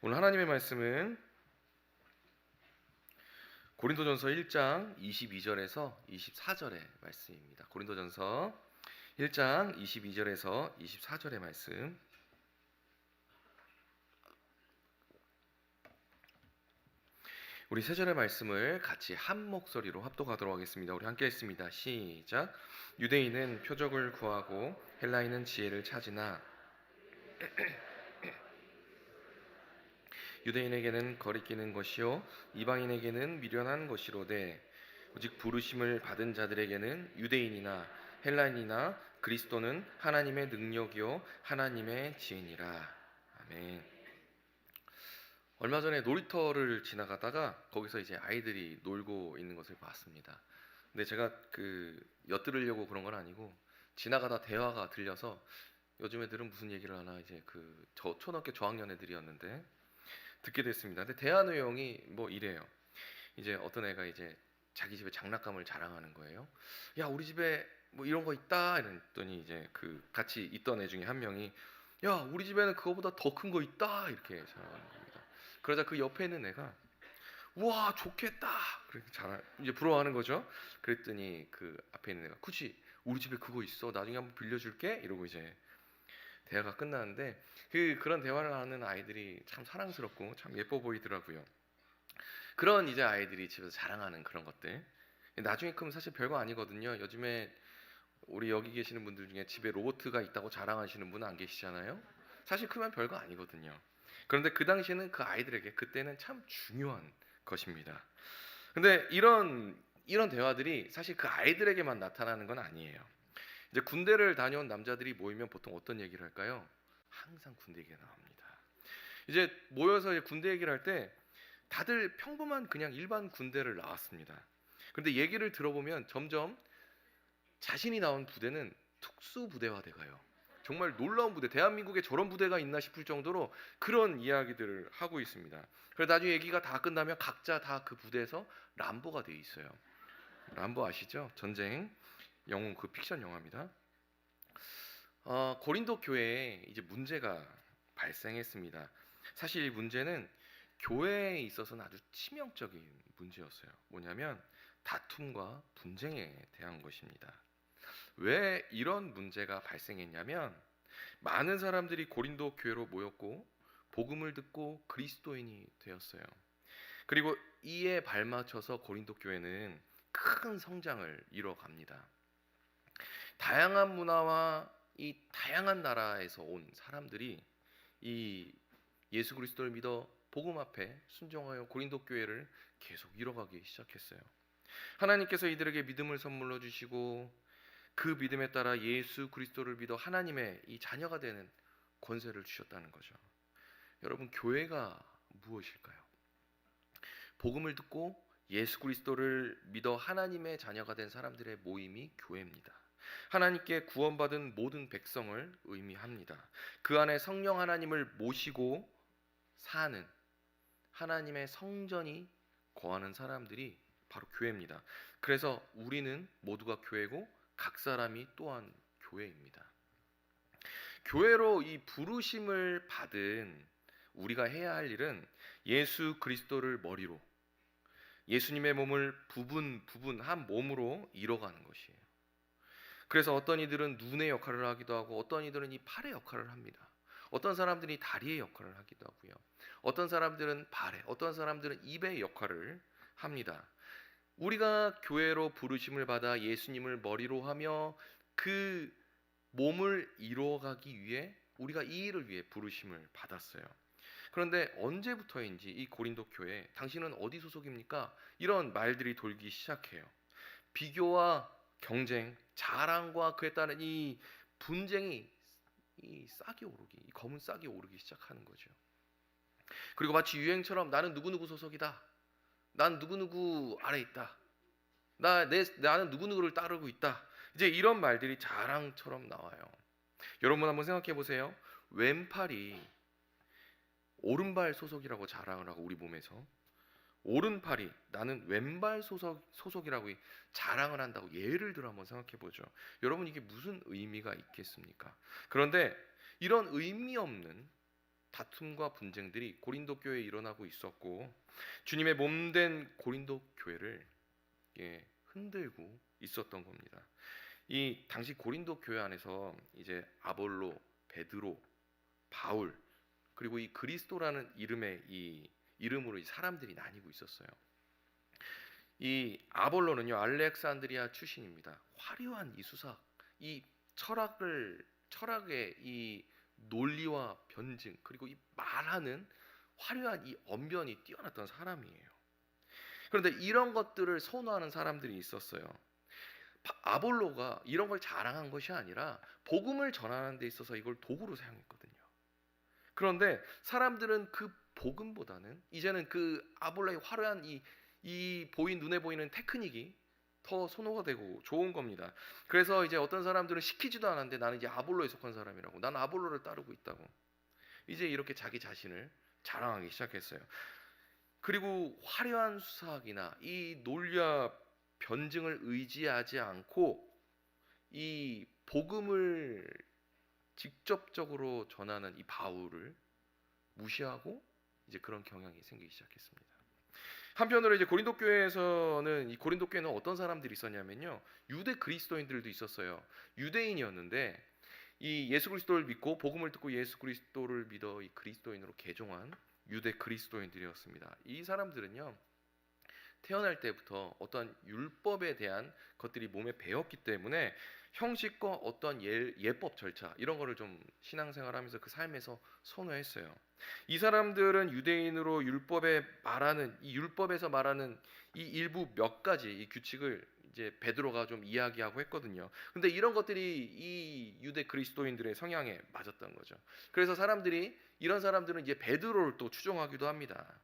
오늘 하나님의 말씀은 고린도전서 1장 22절에서 24절의 말씀입니다. 고린도전서 1장 22절에서 24절의 말씀. 우리 세 절의 말씀을 같이 한 목소리로 합독하도록 하겠습니다. 우리 함께 했습니다. 시작. 유대인은 표적을 구하고 헬라인은 지혜를 찾으나 유대인에게는 거리끼는 것이요 이방인에게는 미련한 것이로되 오직 부르심을 받은 자들에게는 유대인이나 헬라인이나 그리스도는 하나님의 능력이요 하나님의 지혜니라 아멘. 얼마 전에 놀이터를 지나가다가 거기서 이제 아이들이 놀고 있는 것을 봤습니다. 근데 제가 그 엿들으려고 그런 건 아니고 지나가다 대화가 들려서 요즘 애들은 무슨 얘기를 하나 이제 그 저 초등학교 저학년 애들이었는데 듣게 됐습니다. 근데 대화 내용이 뭐 이래요. 이제 어떤 애가 이제 자기 집에 장난감을 자랑하는 거예요. 야 우리 집에 뭐 이런 거 있다 이랬더니 이제 그 같이 있던 애 중에 한 명이 야 우리 집에는 그거보다 더 큰 거 있다 이렇게 자랑하는 겁니다. 그러자 그 옆에 있는 애가 우와 좋겠다 그렇게 자랑 이제 부러워하는 거죠. 그랬더니 그 앞에 있는 애가 굳이 우리 집에 그거 있어 나중에 한번 빌려줄게 이러고 이제 대화가 끝나는데 그 그런 대화를 하는 아이들이 참 사랑스럽고 참 예뻐 보이더라고요. 그런 이제 아이들이 집에서 자랑하는 그런 것들 나중에 크면 사실 별거 아니거든요. 요즘에 우리 여기 계시는 분들 중에 집에 로봇가 있다고 자랑하시는 분은 안 계시잖아요. 사실 크면 별거 아니거든요. 그런데 그 당시에는 그 아이들에게 그때는 참 중요한 것입니다. 근데 이런 이런 대화들이 사실 그 아이들에게만 나타나는 건 아니에요. 이제 군대를 다녀온 남자들이 모이면 보통 어떤 얘기를 할까요? 항상 군대 얘기가 나옵니다. 이제 모여서 군대 얘기를 할 때 다들 평범한 그냥 일반 군대를 나왔습니다. 그런데 얘기를 들어보면 점점 자신이 나온 부대는 특수 부대화 돼가요. 정말 놀라운 부대, 대한민국에 저런 부대가 있나 싶을 정도로 그런 이야기들을 하고 있습니다. 그래서 나중에 얘기가 다 끝나면 각자 다 그 부대에서 람보가 돼 있어요. 람보 아시죠? 전쟁 영웅 그 픽션 영화입니다. 어, 고린도 교회에 이제 문제가 발생했습니다. 사실 이 문제는 교회에 있어서는 아주 치명적인 문제였어요. 뭐냐면 다툼과 분쟁에 대한 것입니다. 왜 이런 문제가 발생했냐면 많은 사람들이 고린도 교회로 모였고 복음을 듣고 그리스도인이 되었어요. 그리고 이에 발맞춰서 고린도 교회는 큰 성장을 이뤄갑니다. 다양한 문화와 이 다양한 나라에서 온 사람들이 이 예수 그리스도를 믿어 복음 앞에 순종하여 고린도 교회를 계속 이뤄가기 시작했어요. 하나님께서 이들에게 믿음을 선물로 주시고 그 믿음에 따라 예수 그리스도를 믿어 하나님의 이 자녀가 되는 권세를 주셨다는 거죠. 여러분 교회가 무엇일까요? 복음을 듣고 예수 그리스도를 믿어 하나님의 자녀가 된 사람들의 모임이 교회입니다. 하나님께 구원받은 모든 백성을 의미합니다. 그 안에 성령 하나님을 모시고 사는 하나님의 성전이 거하는 사람들이 바로 교회입니다. 그래서 우리는 모두가 교회고 각 사람이 또한 교회입니다. 교회로 이 부르심을 받은 우리가 해야 할 일은 예수 그리스도를 머리로 예수님의 몸을 부분 부분 한 몸으로 이뤄가는 것이에요. 그래서 어떤 이들은 눈의 역할을 하기도 하고 어떤 이들은 이 팔의 역할을 합니다. 어떤 사람들이 다리의 역할을 하기도 하고요. 어떤 사람들은 발에, 어떤 사람들은 입의 역할을 합니다. 우리가 교회로 부르심을 받아 예수님을 머리로 하며 그 몸을 이루어가기 위해 우리가 이 일을 위해 부르심을 받았어요. 그런데 언제부터인지 이 고린도 교회 당신은 어디 소속입니까? 이런 말들이 돌기 시작해요. 비교와 경쟁, 자랑과 그에 따른 이 분쟁이 이 싹이 오르기, 이 검은 싹이 오르기 시작하는 거죠. 그리고 마치 유행처럼 나는 누구누구 소속이다. 난 누구누구 아래 있다. 나, 내, 나는 누구누구를 따르고 있다. 이제 이런 말들이 자랑처럼 나와요. 여러분 한번 생각해 보세요. 왼팔이 오른발 소속이라고 자랑을 하고 우리 몸에서 오른팔이 나는 왼발 소속, 소속이라고 자랑을 한다고 예를 들어 한번 생각해 보죠. 여러분 이게 무슨 의미가 있겠습니까? 그런데 이런 의미 없는 다툼과 분쟁들이 고린도 교회에 일어나고 있었고 주님의 몸된 고린도 교회를 예, 흔들고 있었던 겁니다. 이 당시 고린도 교회 안에서 이제 아볼로, 베드로, 바울 그리고 이 그리스도라는 이름의 이 이름으로 이 사람들이 나뉘고 있었어요. 이 아볼로는요 알렉산드리아 출신입니다. 화려한 이 수사, 이 철학을 철학의 이 논리와 변증 그리고 이 말하는 화려한 이 언변이 뛰어났던 사람이에요. 그런데 이런 것들을 선호하는 사람들이 있었어요. 바- 아볼로가 이런 걸 자랑한 것이 아니라 복음을 전하는 데 있어서 이걸 도구로 사용했거든요. 그런데 사람들은 그 복음보다는 이제는 그 아볼로의 화려한 이, 이 보인 눈에 보이는 테크닉이 더 선호가 되고 좋은 겁니다. 그래서 이제 어떤 사람들은 시키지도 않았는데 나는 이제 아볼로에 속한 사람이라고. 난 아볼로를 따르고 있다고. 이제 이렇게 자기 자신을 자랑하기 시작했어요. 그리고 화려한 수사학이나 이 논리와 변증을 의지하지 않고 이 복음을 직접적으로 전하는 이 바울을 무시하고 이제 그런 경향이 생기기 시작했습니다. 한편으로 이제 고린도 교회에서는 이 고린도 교회는 어떤 사람들이 있었냐면요. 유대 그리스도인들도 있었어요. 유대인이었는데 이 예수 그리스도를 믿고 복음을 듣고 예수 그리스도를 믿어 이 그리스도인으로 개종한 유대 그리스도인들이었습니다. 이 사람들은요. 태어날 때부터 어떤 율법에 대한 것들이 몸에 배었기 때문에 형식과 어떤 예, 예법 절차 이런 거를 좀 신앙생활하면서 그 삶에서 선호했어요. 이 사람들은 유대인으로 율법에 말하는 이 율법에서 말하는 이 일부 몇 가지 이 규칙을 이제 베드로가 좀 이야기하고 했거든요. 근데 이런 것들이 이 유대 그리스도인들의 성향에 맞았던 거죠. 그래서 사람들이 이런 사람들은 이제 베드로를 또 추종하기도 합니다.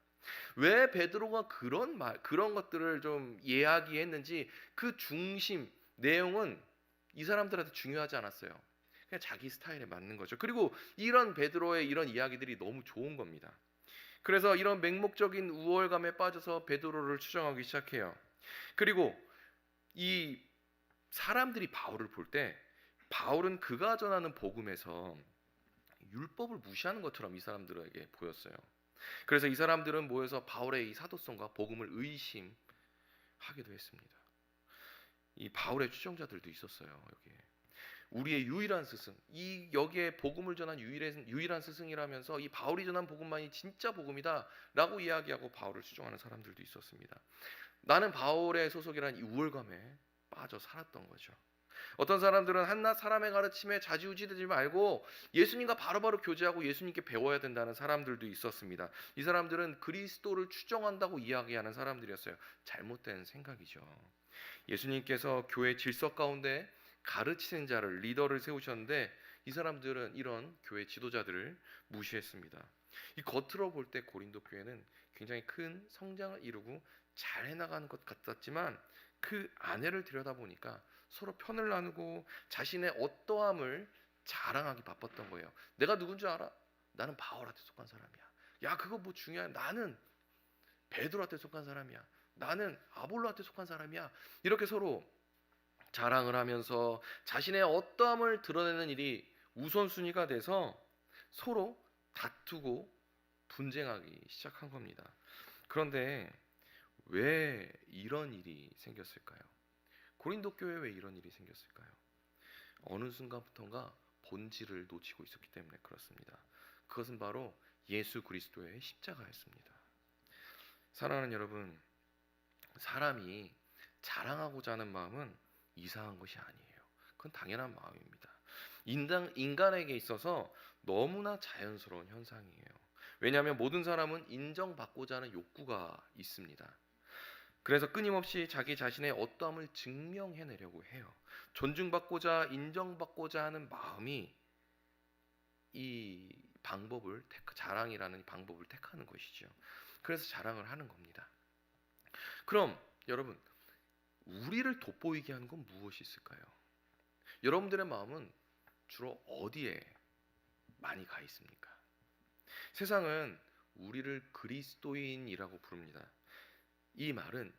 왜 베드로가 그런 말 그런 것들을 좀 이야기했는지 그 중심 내용은 이 사람들한테 중요하지 않았어요. 그냥 자기 스타일에 맞는 거죠. 그리고 이런 베드로의 이런 이야기들이 너무 좋은 겁니다. 그래서 이런 맹목적인 우월감에 빠져서 베드로를 추정하기 시작해요. 그리고 이 사람들이 바울을 볼 때 바울은 그가 전하는 복음에서 율법을 무시하는 것처럼 이 사람들에게 보였어요. 그래서 이 사람들은 모여서 바울의 이 사도성과 복음을 의심하기도 했습니다. 이 바울의 추종자들도 있었어요. 여기에 우리의 유일한 스승, 이 여기에 복음을 전한 유일한 유일한 스승이라면서 이 바울이 전한 복음만이 진짜 복음이다라고 이야기하고 바울을 추종하는 사람들도 있었습니다. 나는 바울의 소속이라는 이 우월감에 빠져 살았던 거죠. 어떤 사람들은 한낱 사람의 가르침에 자지우지되지 말고 예수님과 바로바로 교제하고 예수님께 배워야 된다는 사람들도 있었습니다. 이 사람들은 그리스도를 추정한다고 이야기하는 사람들이었어요. 잘못된 생각이죠. 예수님께서 교회 질서 가운데 가르치는 자를 리더를 세우셨는데 이 사람들은 이런 교회 지도자들을 무시했습니다. 이 겉으로 볼 때 고린도 교회는 굉장히 큰 성장을 이루고 잘 해나가는 것 같았지만 그 안에를 들여다보니까 서로 편을 나누고 자신의 어떠함을 자랑하기 바빴던 거예요. 내가 누군 줄 알아? 나는 바울한테 속한 사람이야. 야 그거 뭐 중요해? 나는 베드로한테 속한 사람이야. 나는 아볼로한테 속한 사람이야. 이렇게 서로 자랑을 하면서 자신의 어떠함을 드러내는 일이 우선순위가 돼서 서로 다투고 분쟁하기 시작한 겁니다. 그런데 왜 이런 일이 생겼을까요? 고린도 교회에 왜 이런 일이 생겼을까요? 어느 순간부터인가 본질을 놓치고 있었기 때문에 그렇습니다. 그것은 바로 예수 그리스도의 십자가였습니다. 사랑하는 여러분, 사람이 자랑하고자 하는 마음은 이상한 것이 아니에요. 그건 당연한 마음입니다. 인간, 인간에게 있어서 너무나 자연스러운 현상이에요. 왜냐하면 모든 사람은 인정받고자 하는 욕구가 있습니다. 그래서 끊임없이 자기 자신의 어떠함을 증명해내려고 해요. 존중받고자 인정받고자 하는 마음이 이 방법을 택, 자랑이라는 방법을 택하는 것이죠. 그래서 자랑을 하는 겁니다. 그럼 여러분 우리를 돋보이게 하는 건 무엇이 있을까요? 여러분들의 마음은 주로 어디에 많이 가 있습니까? 세상은 우리를 그리스도인이라고 부릅니다. 이 말은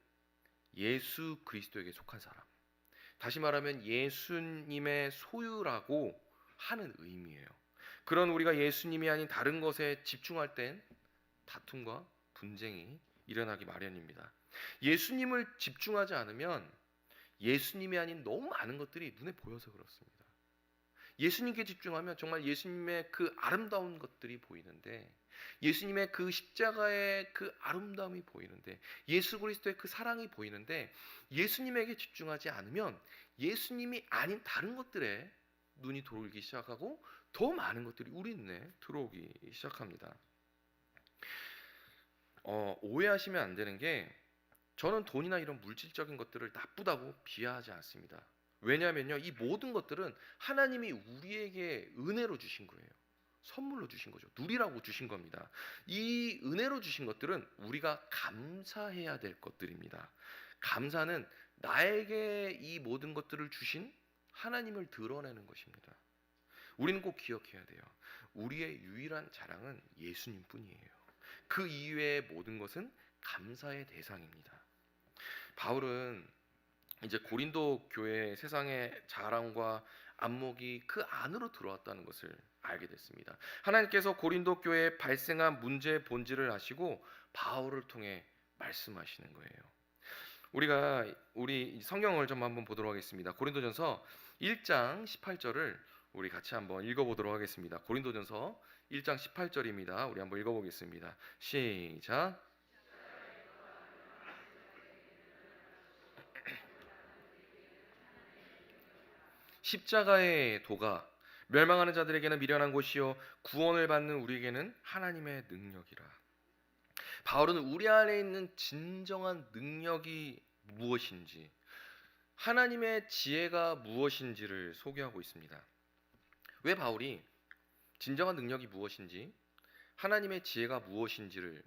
예수 그리스도에게 속한 사람. 다시 말하면 예수님의 소유라고 하는 의미예요. 그런 우리가 예수님이 아닌 다른 것에 집중할 땐 다툼과 분쟁이 일어나기 마련입니다. 예수님을 집중하지 않으면 예수님이 아닌 너무 많은 것들이 눈에 보여서 그렇습니다. 예수님께 집중하면 정말 예수님의 그 아름다운 것들이 보이는데 예수님의 그 십자가의 그 아름다움이 보이는데 예수 그리스도의 그 사랑이 보이는데 예수님에게 집중하지 않으면 예수님이 아닌 다른 것들에 눈이 돌기 시작하고 더 많은 것들이 우리 눈에 들어오기 시작합니다. 어, 오해하시면 안 되는 게 저는 돈이나 이런 물질적인 것들을 나쁘다고 비하하지 않습니다. 왜냐하면요, 이 모든 것들은 하나님이 우리에게 은혜로 주신 거예요. 선물로 주신 거죠. 누리라고 주신 겁니다. 이 은혜로 주신 것들은 우리가 감사해야 될 것들입니다. 감사는 나에게 이 모든 것들을 주신 하나님을 드러내는 것입니다. 우리는 꼭 기억해야 돼요. 우리의 유일한 자랑은 예수님 뿐이에요. 그 이외의 모든 것은 감사의 대상입니다. 바울은 이제 고린도 교회 세상의 자랑과 안목이 그 안으로 들어왔다는 것을 알게 됐습니다. 하나님께서 고린도 교회에 발생한 문제의 본질을 아시고 바울을 통해 말씀하시는 거예요. 우리가 우리 성경을 좀 한번 보도록 하겠습니다. 고린도전서 1장 18절을 우리 같이 한번 읽어보도록 하겠습니다. 고린도전서 1장 18절입니다. 우리 한번 읽어보겠습니다. 시작. 십자가의 도가 멸망하는 자들에게는 미련한 곳이요 구원을 받는 우리에게는 하나님의 능력이라. 바울은 우리 안에 있는 진정한 능력이 무엇인지 하나님의 지혜가 무엇인지를 소개하고 있습니다. 왜 바울이 진정한 능력이 무엇인지 하나님의 지혜가 무엇인지를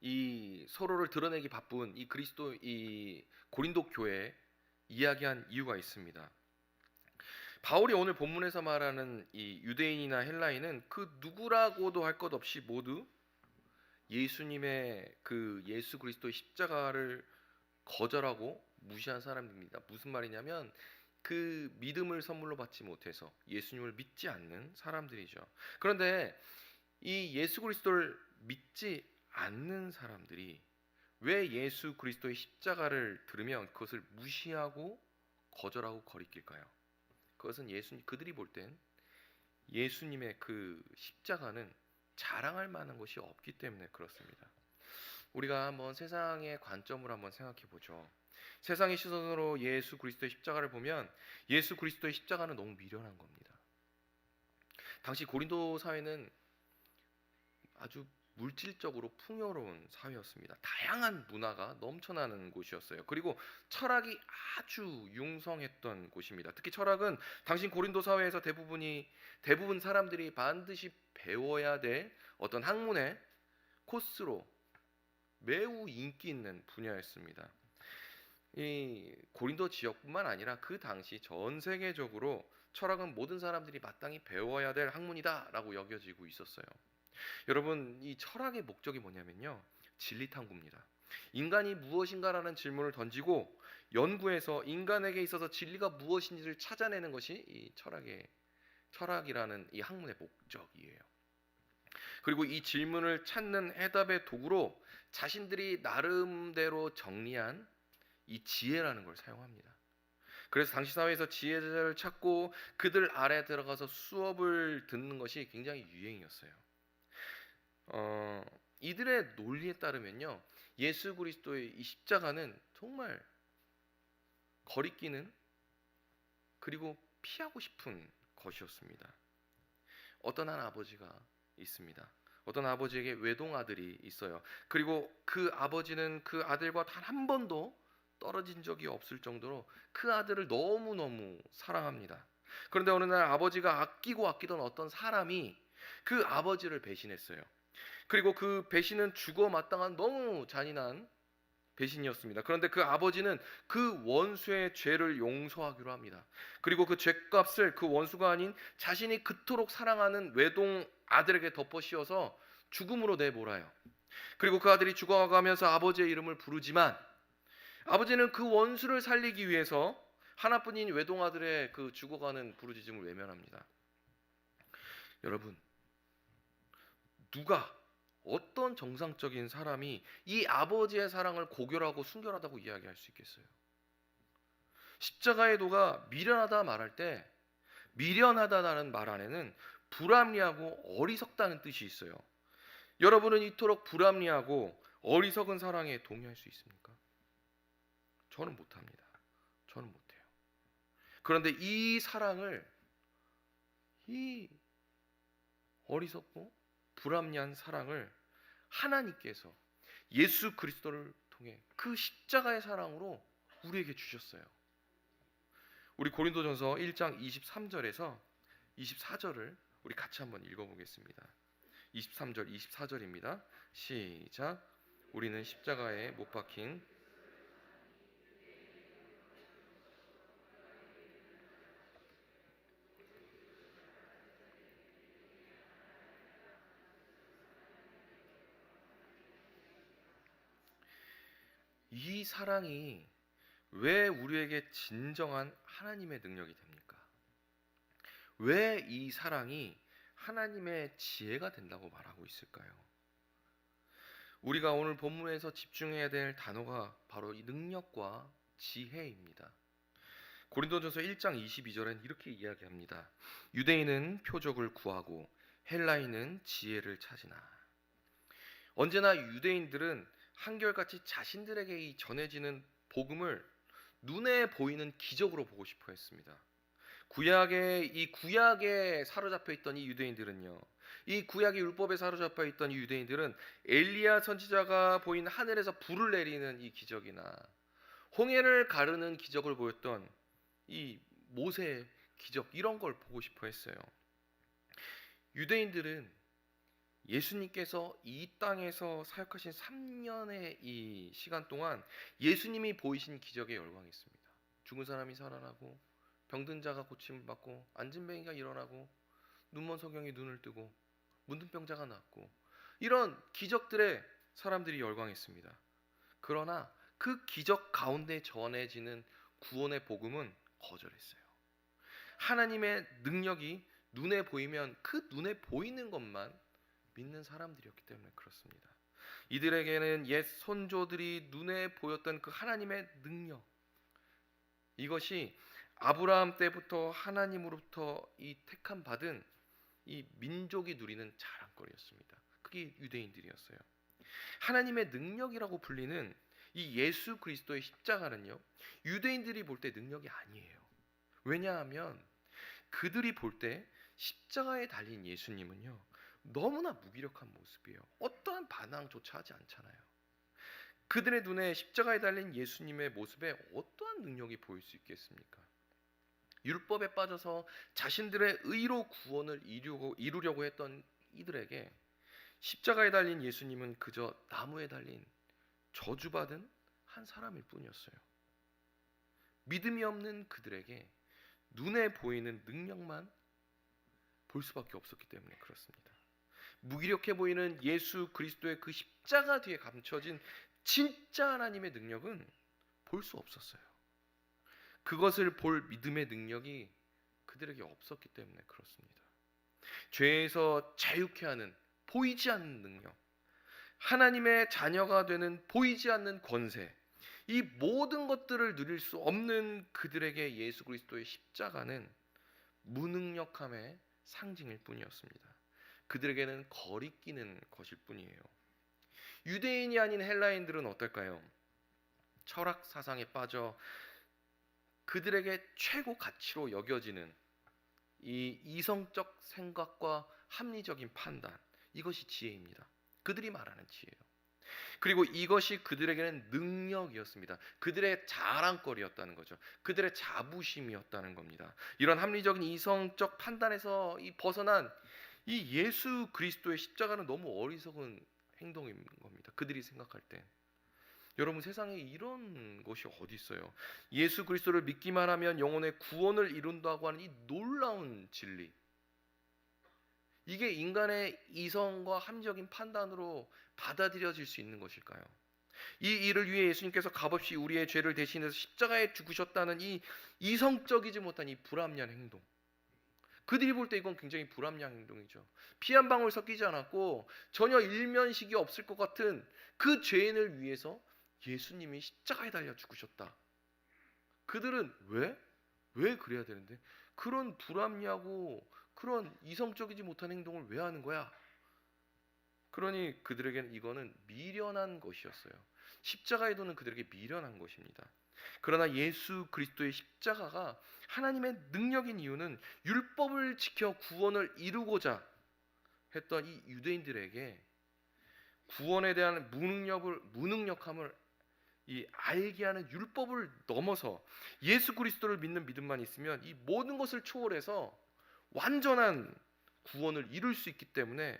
이 서로를 드러내기 바쁜 이 그리스도 이 고린도 교회에 이야기한 이유가 있습니다. 바울이 오늘 본문에서 말하는 이 유대인이나 헬라인은 그 누구라고도 할 것 없이 모두 예수님의 그 예수 그리스도의 십자가를 거절하고 무시한 사람입니다. 무슨 말이냐면 그 믿음을 선물로 받지 못해서 예수님을 믿지 않는 사람들이죠. 그런데 이 예수 그리스도를 믿지 않는 사람들이 왜 예수 그리스도의 십자가를 들으면 그것을 무시하고 거절하고 거리낄까요? 그것은 예수님 그들이 볼 땐 예수님의 그 십자가는 자랑할 만한 것이 없기 때문에 그렇습니다. 우리가 한번 세상의 관점을 한번 생각해 보죠. 세상의 시선으로 예수 그리스도의 십자가를 보면 예수 그리스도의 십자가는 너무 미련한 겁니다. 당시 고린도 사회는 아주 물질적으로 풍요로운 사회였습니다. 다양한 문화가 넘쳐나는 곳이었어요. 그리고 철학이 아주 융성했던 곳입니다. 특히 철학은 당시 고린도 사회에서 대부분이 대부분 사람들이 반드시 배워야 될 어떤 학문의 코스로 매우 인기 있는 분야였습니다. 이 고린도 지역뿐만 아니라 그 당시 전 세계적으로 철학은 모든 사람들이 마땅히 배워야 될 학문이다라고 여겨지고 있었어요. 여러분 이 철학의 목적이 뭐냐면요 진리 탐구입니다. 인간이 무엇인가라는 질문을 던지고 연구해서 인간에게 있어서 진리가 무엇인지를 찾아내는 것이 이 철학의 철학이라는 이 학문의 목적이에요. 그리고 이 질문을 찾는 해답의 도구로 자신들이 나름대로 정리한 이 지혜라는 걸 사용합니다. 그래서 당시 사회에서 지혜자를 찾고 그들 아래 들어가서 수업을 듣는 것이 굉장히 유행이었어요. 어, 이들의 논리에 따르면요, 예수 그리스도의 이 십자가는 정말 거리끼는 그리고 피하고 싶은 것이었습니다. 어떤 한 아버지가 있습니다. 어떤 아버지에게 외동 아들이 있어요. 그리고 그 아버지는 그 아들과 단 한 번도 떨어진 적이 없을 정도로 그 아들을 너무너무 사랑합니다. 그런데 어느 날 아버지가 아끼고 아끼던 어떤 사람이 그 아버지를 배신했어요. 그리고 그 배신은 죽어 마땅한 너무 잔인한 배신이었습니다. 그런데 그 아버지는 그 원수의 죄를 용서하기로 합니다. 그리고 그 죄값을 그 원수가 아닌 자신이 그토록 사랑하는 외동 아들에게 덮어 씌워서 죽음으로 내몰아요. 그리고 그 아들이 죽어가면서 아버지의 이름을 부르지만 아버지는 그 원수를 살리기 위해서 하나뿐인 외동 아들의 그 죽어가는 부르짖음을 외면합니다. 여러분, 누가 어떤 정상적인 사람이 이 아버지의 사랑을 고결하고 순결하다고 이야기할 수 있겠어요? 십자가의 도가 미련하다 말할 때 미련하다라는 말 안에는 불합리하고 어리석다는 뜻이 있어요. 여러분은 이토록 불합리하고 어리석은 사랑에 동의할 수 있습니까? 저는 못합니다. 저는 못해요. 그런데 이 사랑을 이 어리석고 불합리한 사랑을 하나님께서 예수 그리스도를 통해 그 십자가의 사랑으로 우리에게 주셨어요. 우리 고린도전서 1장 23절에서 24절을 우리 같이 한번 읽어보겠습니다. 23절, 24절입니다. 시작. 우리는 십자가에 못 박힌 이 사랑이 왜 우리에게 진정한 하나님의 능력이 됩니까? 왜 이 사랑이 하나님의 지혜가 된다고 말하고 있을까요? 우리가 오늘 본문에서 집중해야 될 단어가 바로 이 능력과 지혜입니다. 고린도전서 1장 22절엔 이렇게 이야기합니다. 유대인은 표적을 구하고 헬라인은 지혜를 찾으나 언제나 유대인들은 한결같이 자신들에게 이 전해지는 복음을 눈에 보이는 기적으로 보고 싶어 했습니다. 구약의 이 구약에 사로잡혀 있던 이 유대인들은요. 이 구약의 율법에 사로잡혀 있던 이 유대인들은 엘리야 선지자가 보인 하늘에서 불을 내리는 이 기적이나 홍해를 가르는 기적을 보였던 이 모세의 기적 이런 걸 보고 싶어 했어요. 유대인들은 예수님께서 이 땅에서 사역하신 3년의 이 시간 동안 예수님이 보이신 기적에 열광했습니다. 죽은 사람이 살아나고 병든 자가 고침을 받고 앉은 뱅이가 일어나고 눈먼 소경이 눈을 뜨고 문든 병자가 낫고 이런 기적들에 사람들이 열광했습니다. 그러나 그 기적 가운데 전해지는 구원의 복음은 거절했어요. 하나님의 능력이 눈에 보이면 그 눈에 보이는 것만 믿는 사람들이었기 때문에 그렇습니다. 이들에게는 옛 선조들이 눈에 보였던 그 하나님의 능력 이것이 아브라함 때부터 하나님으로부터 이 택함 받은 이 민족이 누리는 자랑거리였습니다. 그게 유대인들이었어요. 하나님의 능력이라고 불리는 이 예수 그리스도의 십자가는요. 유대인들이 볼 때 능력이 아니에요. 왜냐하면 그들이 볼 때 십자가에 달린 예수님은요. 너무나 무기력한 모습이에요. 어떠한 반항조차 하지 않잖아요. 그들의 눈에 십자가에 달린 예수님의 모습에 어떠한 능력이 보일 수 있겠습니까? 율법에 빠져서 자신들의 의로 구원을 이루고, 이루려고 했던 이들에게 십자가에 달린 예수님은 그저 나무에 달린 저주받은 한 사람일 뿐이었어요. 믿음이 없는 그들에게 눈에 보이는 능력만 볼 수밖에 없었기 때문에 그렇습니다. 무기력해 보이는 예수 그리스도의 그 십자가 뒤에 감춰진 진짜 하나님의 능력은 볼 수 없었어요. 그것을 볼 믿음의 능력이 그들에게 없었기 때문에 그렇습니다. 죄에서 자유케 하는 보이지 않는 능력, 하나님의 자녀가 되는 보이지 않는 권세, 이 모든 것들을 누릴 수 없는 그들에게 예수 그리스도의 십자가는 무능력함의 상징일 뿐이었습니다. 그들에게는 거리끼는 것일 뿐이에요. 유대인이 아닌 헬라인들은 어떨까요? 철학 사상에 빠져 그들에게 최고 가치로 여겨지는 이 이성적 생각과 합리적인 판단 이것이 지혜입니다. 그들이 말하는 지혜예요. 그리고 이것이 그들에게는 능력이었습니다. 그들의 자랑거리였다는 거죠. 그들의 자부심이었다는 겁니다. 이런 합리적인 이성적 판단에서 이 벗어난 이 예수 그리스도의 십자가는 너무 어리석은 행동인 겁니다. 그들이 생각할 때. 여러분 세상에 이런 것이 어디 있어요? 예수 그리스도를 믿기만 하면 영혼의 구원을 이룬다고 하는 이 놀라운 진리. 이게 인간의 이성과 합리적인 판단으로 받아들여질 수 있는 것일까요? 이 일을 위해 예수님께서 값없이 우리의 죄를 대신해서 십자가에 죽으셨다는 이 이성적이지 못한 이 불합리한 행동. 그들이 볼 때 이건 굉장히 불합리한 행동이죠. 피 한 방울 섞이지 않았고 전혀 일면식이 없을 것 같은 그 죄인을 위해서 예수님이 십자가에 달려 죽으셨다. 그들은 왜? 왜 그래야 되는데? 그런 불합리하고 그런 이성적이지 못한 행동을 왜 하는 거야? 그러니 그들에게는 이거는 미련한 것이었어요. 십자가의 도는 그들에게 미련한 것입니다. 그러나 예수 그리스도의 십자가가 하나님의 능력인 이유는 율법을 지켜 구원을 이루고자 했던 이 유대인들에게 구원에 대한 무능력을 무능력함을 이 알게 하는 율법을 넘어서 예수 그리스도를 믿는 믿음만 있으면 이 모든 것을 초월해서 완전한 구원을 이룰 수 있기 때문에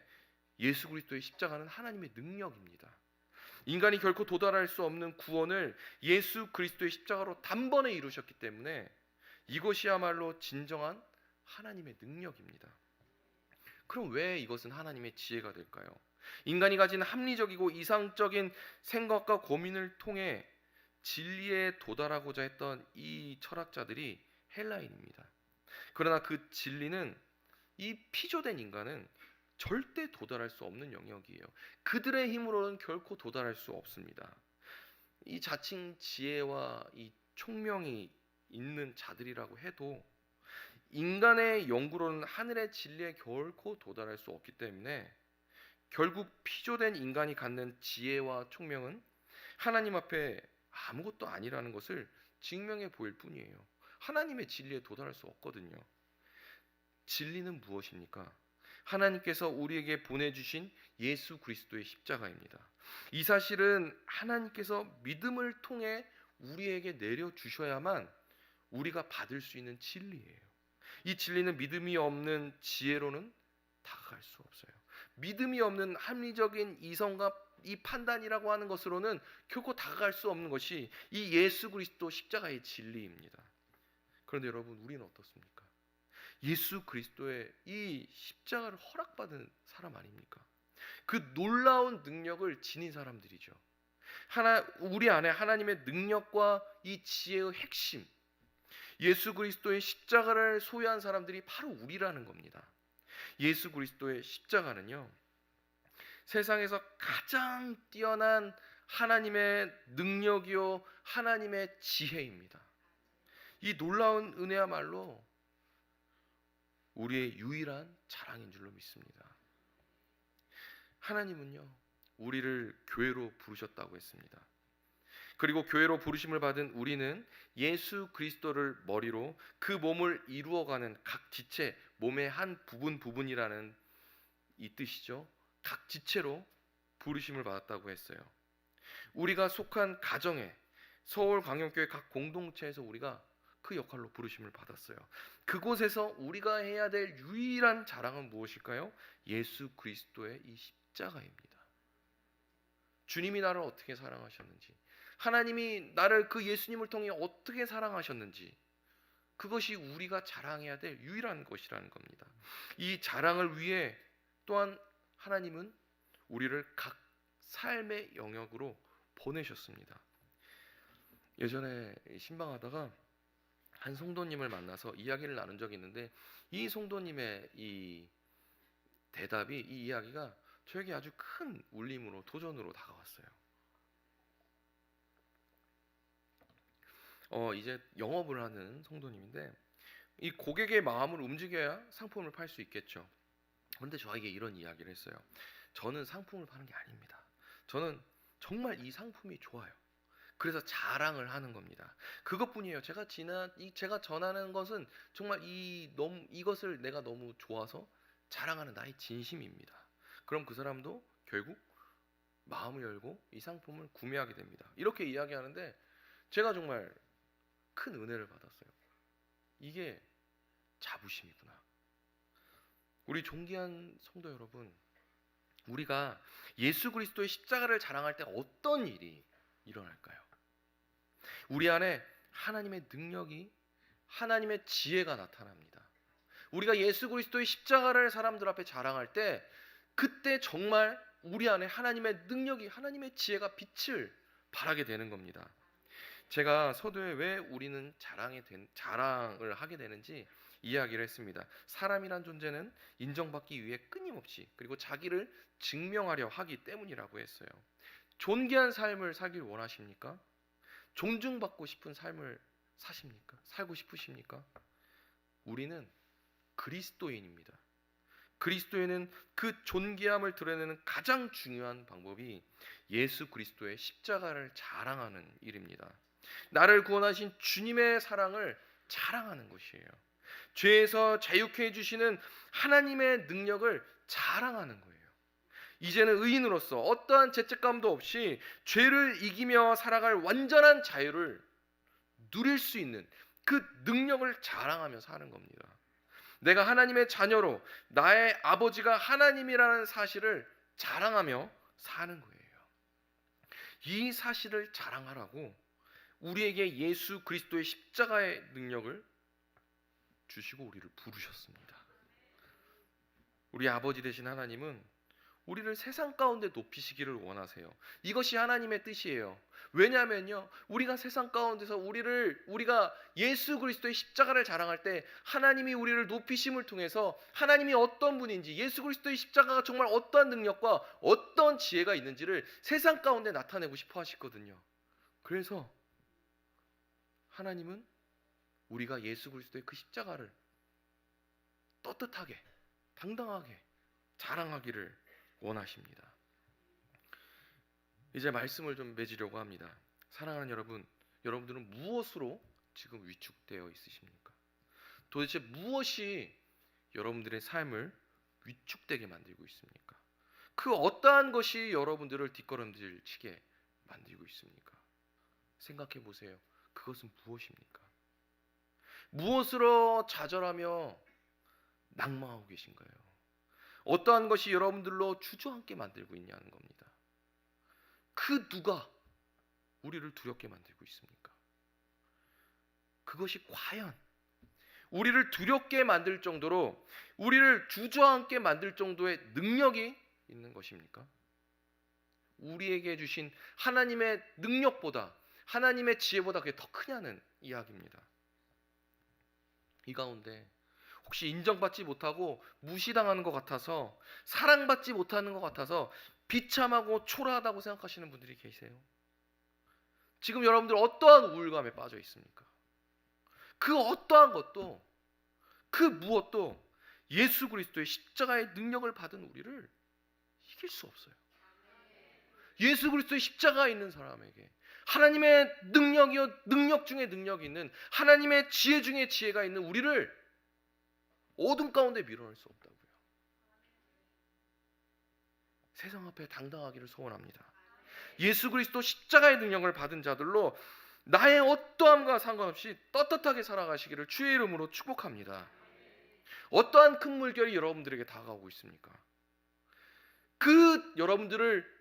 예수 그리스도의 십자가는 하나님의 능력입니다. 인간이 결코 도달할 수 없는 구원을 예수 그리스도의 십자가로 단번에 이루셨기 때문에 이것이야말로 진정한 하나님의 능력입니다. 그럼 왜 이것은 하나님의 지혜가 될까요? 인간이 가진 합리적이고 이상적인 생각과 고민을 통해 진리에 도달하고자 했던 이 철학자들이 헬라인입니다. 그러나 그 진리는 이 피조된 인간은 절대 도달할 수 없는 영역이에요. 그들의 힘으로는 결코 도달할 수 없습니다. 이 자칭 지혜와 이 총명이 있는 자들이라고 해도 인간의 연구로는 하늘의 진리에 결코 도달할 수 없기 때문에 결국 피조된 인간이 갖는 지혜와 총명은 하나님 앞에 아무것도 아니라는 것을 증명해 보일 뿐이에요. 하나님의 진리에 도달할 수 없거든요. 진리는 무엇입니까? 하나님께서 우리에게 보내주신 예수 그리스도의 십자가입니다. 이 사실은 하나님께서 믿음을 통해 우리에게 내려주셔야만 우리가 받을 수 있는 진리예요. 이 진리는 믿음이 없는 지혜로는 다가갈 수 없어요. 믿음이 없는 합리적인 이성과 이 판단이라고 하는 것으로는 결코 다가갈 수 없는 것이 이 예수 그리스도 십자가의 진리입니다. 그런데 여러분, 우리는 어떻습니까? 예수 그리스도의 이 십자가를 허락받은 사람 아닙니까? 그 놀라운 능력을 지닌 사람들이죠. 하나 우리 안에 하나님의 능력과 이 지혜의 핵심 예수 그리스도의 십자가를 소유한 사람들이 바로 우리라는 겁니다. 예수 그리스도의 십자가는요. 세상에서 가장 뛰어난 하나님의 능력이요 하나님의 지혜입니다. 이 놀라운 은혜야말로 우리의 유일한 자랑인 줄로 믿습니다. 하나님은요, 우리를 교회로 부르셨다고 했습니다. 그리고 교회로 부르심을 받은 우리는 예수 그리스도를 머리로 그 몸을 이루어가는 각 지체, 몸의 한 부분 부분이라는 이 뜻이죠. 각 지체로 부르심을 받았다고 했어요. 우리가 속한 가정에 서울 광영교회 각 공동체에서 우리가 그 역할로 부르심을 받았어요. 그곳에서 우리가 해야 될 유일한 자랑은 무엇일까요? 예수 그리스도의 이 십자가입니다. 주님이 나를 어떻게 사랑하셨는지, 하나님이 나를 그 예수님을 통해 어떻게 사랑하셨는지, 그것이 우리가 자랑해야 될 유일한 것이라는 겁니다. 이 자랑을 위해 또한 하나님은 우리를 각 삶의 영역으로 보내셨습니다. 예전에 신방하다가 한 성도님을 만나서 이야기를 나눈 적이 있는데 이 성도님의 이 대답이 이 이야기가 저에게 아주 큰 울림으로 도전으로 다가왔어요. 어 이제 영업을 하는 성도님인데 이 고객의 마음을 움직여야 상품을 팔 수 있겠죠. 그런데 저에게 이런 이야기를 했어요. 저는 상품을 파는 게 아닙니다. 저는 정말 이 상품이 좋아요. 그래서 자랑을 하는 겁니다. 그것뿐이에요. 제가 지난 이 제가 전하는 것은 정말 이 너무 이것을 내가 너무 좋아서 자랑하는 나의 진심입니다. 그럼 그 사람도 결국 마음을 열고 이 상품을 구매하게 됩니다. 이렇게 이야기하는데 제가 정말 큰 은혜를 받았어요. 이게 자부심이구나. 우리 존귀한 성도 여러분, 우리가 예수 그리스도의 십자가를 자랑할 때 어떤 일이 일어날까요? 우리 안에 하나님의 능력이 하나님의 지혜가 나타납니다. 우리가 예수 그리스도의 십자가를 사람들 앞에 자랑할 때 그때 정말 우리 안에 하나님의 능력이 하나님의 지혜가 빛을 발하게 되는 겁니다. 제가 서두에 왜 우리는 자랑에 된, 자랑을 하게 되는지 이야기를 했습니다. 사람이란 존재는 인정받기 위해 끊임없이 그리고 자기를 증명하려 하기 때문이라고 했어요. 존귀한 삶을 살길 원하십니까? 존중받고 싶은 삶을 사십니까? 살고 싶으십니까? 우리는 그리스도인입니다. 그리스도인은 그 존귀함을 드러내는 가장 중요한 방법이 예수 그리스도의 십자가를 자랑하는 일입니다. 나를 구원하신 주님의 사랑을 자랑하는 것이에요. 죄에서 자유케 해주시는 하나님의 능력을 자랑하는 거예요. 이제는 의인으로서 어떠한 죄책감도 없이 죄를 이기며 살아갈 완전한 자유를 누릴 수 있는 그 능력을 자랑하며 사는 겁니다. 내가 하나님의 자녀로 나의 아버지가 하나님이라는 사실을 자랑하며 사는 거예요. 이 사실을 자랑하라고 우리에게 예수 그리스도의 십자가의 능력을 주시고 우리를 부르셨습니다. 우리 아버지 되신 하나님은 우리를 세상 가운데 높이시기를 원하세요. 이것이 하나님의 뜻이에요. 왜냐하면요, 우리가 세상 가운데서 우리를 우리가 예수 그리스도의 십자가를 자랑할 때 하나님이 우리를 높이심을 통해서 하나님이 어떤 분인지 예수 그리스도의 십자가가 정말 어떠한 능력과 어떤 지혜가 있는지를 세상 가운데 나타내고 싶어 하시거든요. 그래서 하나님은 우리가 예수 그리스도의 그 십자가를 떳떳하게 당당하게 자랑하기를 원하십니다. 이제 말씀을 좀 맺으려고 합니다. 사랑하는 여러분, 여러분들은 무엇으로 지금 위축되어 있으십니까? 도대체 무엇이 여러분들의 삶을 위축되게 만들고 있습니까? 그 어떠한 것이 여러분들을 뒷걸음질 치게 만들고 있습니까? 생각해 보세요. 그것은 무엇입니까? 무엇으로 좌절하며 낙망하고 계신가요? 어떠한 것이 여러분들로 주저앉게 만들고 있냐는 겁니다. 그 누가 우리를 두렵게 만들고 있습니까? 그것이 과연 우리를 두렵게 만들 정도로 우리를 주저앉게 만들 정도의 능력이 있는 것입니까? 우리에게 주신 하나님의 능력보다 하나님의 지혜보다 그게 더 크냐는 이야기입니다. 이 가운데 혹시 인정받지 못하고 무시당하는 것 같아서 사랑받지 못하는 것 같아서 비참하고 초라하다고 생각하시는 분들이 계세요. 지금 여러분들 어떠한 우울감에 빠져 있습니까? 그 어떠한 것도 그 무엇도 예수 그리스도의 십자가의 능력을 받은 우리를 이길 수 없어요. 예수 그리스도의 십자가 있는 사람에게 하나님의 능력이요 능력 중에 능력이 있는 하나님의 지혜 중에 지혜가 있는 우리를 어둠 가운데 밀어낼 수 없다고요. 세상 앞에 당당하기를 소원합니다. 예수 그리스도 십자가의 능력을 받은 자들로 나의 어떠함과 상관없이 떳떳하게 살아가시기를 주의 이름으로 축복합니다. 어떠한 큰 물결이 여러분들에게 다가오고 있습니까? 그 여러분들을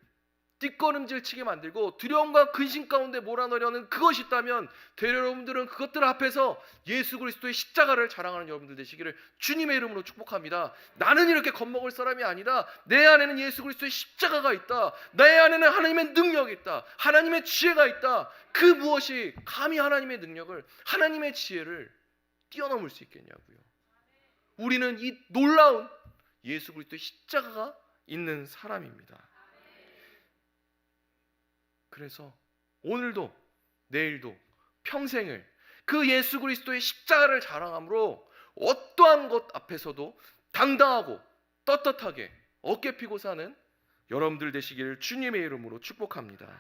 뒷걸음질 치게 만들고 두려움과 근심 가운데 몰아넣으려는 그것이 있다면 되려 여러분들은 그것들 앞에서 예수 그리스도의 십자가를 자랑하는 여러분들 되시기를 주님의 이름으로 축복합니다. 나는 이렇게 겁먹을 사람이 아니다. 내 안에는 예수 그리스도의 십자가가 있다. 내 안에는 하나님의 능력이 있다. 하나님의 지혜가 있다. 그 무엇이 감히 하나님의 능력을 하나님의 지혜를 뛰어넘을 수 있겠냐고요. 우리는 이 놀라운 예수 그리스도의 십자가가 있는 사람입니다. 그래서 오늘도 내일도 평생을 그 예수 그리스도의 십자가를 자랑함으로 어떠한 것 앞에서도 당당하고 떳떳하게 어깨 피고 사는 여러분들 되시기를 주님의 이름으로 축복합니다.